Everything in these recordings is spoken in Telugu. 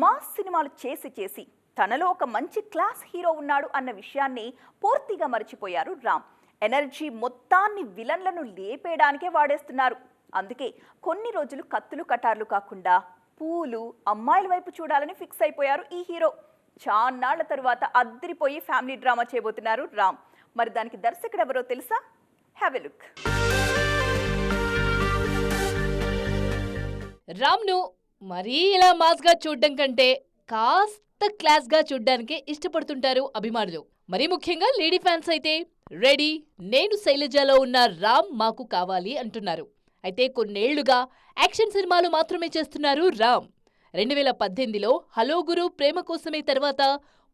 మాస్ సినిమాలు చేసి చేసి తనలో ఒక మంచి క్లాస్ హీరో ఉన్నాడు అన్న విషయాన్ని పూర్తిగా మర్చిపోయారు రామ్. ఎనర్జీ మొత్తాన్ని విలన్లను లేపేయడానికే వాడేస్తున్నారు. అందుకే కొన్ని రోజులు కత్తులు కటార్లు కాకుండా పూలు అమ్మాయిల వైపు చూడాలని ఫిక్స్ అయిపోయారు ఈ హీరో. చాన్నాళ్ళ తరువాత అద్దరిపోయి ఫ్యామిలీ డ్రామా చేయబోతున్నారు రామ్. మరి దానికి దర్శకుడు ఎవరో తెలుసా? హ్యావ్ ఎ లుక్ రామ్ను మరీ ఇలా మాస్గా చూడడం కంటే కాస్త క్లాస్గా చూడ్డానికే ఇష్టపడుతుంటారు అభిమానులు. మరీ ముఖ్యంగా లేడీ ఫ్యాన్స్ అయితే రెడీ నేను శైలజలో ఉన్న రామ్ మాకు కావాలి అంటున్నారు. అయితే కొన్నేళ్ళుగా యాక్షన్ సినిమాలు మాత్రమే చేస్తున్నారు రామ్. రెండు వేల పద్దెనిమిదిలో హలో గురు ప్రేమ కోసమే తర్వాత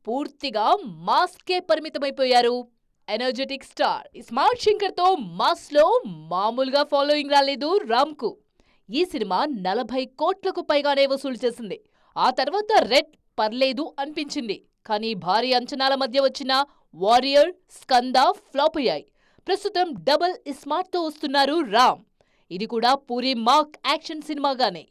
పూర్తిగా మాస్కే పరిమితమైపోయారు. ఎనర్జెటిక్ స్టార్ స్మార్ట్ శంకర్తో మాస్లో మామూలుగా ఫాలోయింగ్ రాలేదు రామ్కు. ఈ సినిమా నలభై కోట్లకు పైగానే వసూలు చేసింది. ఆ తర్వాత రెడ్ పర్లేదు అనిపించింది. కానీ భారీ అంచనాల మధ్య వచ్చిన వారియర్ స్కంద ఫ్లాప్ అయ్యాయి. ప్రస్తుతం డబుల్ స్మార్ట్తో వస్తున్నారు రామ్. ఇది కూడా పూరి మాక్ యాక్షన్ సినిమాగానే.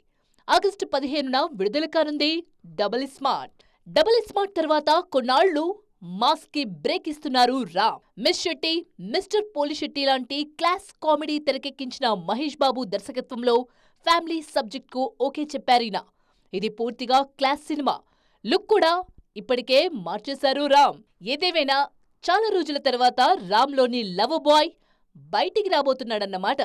ఆగస్టు పదిహేనున విడుదల కానుంది డబుల్ స్మార్ట్ డబుల్ స్మార్ట్ తర్వాత కొన్నాళ్ళు మాస్కి బ్రేక్ ఇస్తున్నారు రామ్. మిస్ శెట్టి మిస్టర్ పోలి శెట్టి లాంటి క్లాస్ కామెడీ తెరకెక్కించిన మహేష్ బాబు దర్శకత్వంలో ఫ్యామిలీ సబ్జెక్ట్కు ఓకే చెప్పారీనా ఇది పూర్తిగా క్లాస్ సినిమా. లుక్ కూడా ఇప్పటికే మార్చేశారు రామ్. ఏదేమైనా చాలా రోజుల తర్వాత రామ్లోని లవ్ బాయ్ బయటికి రాబోతున్నాడన్నమాట.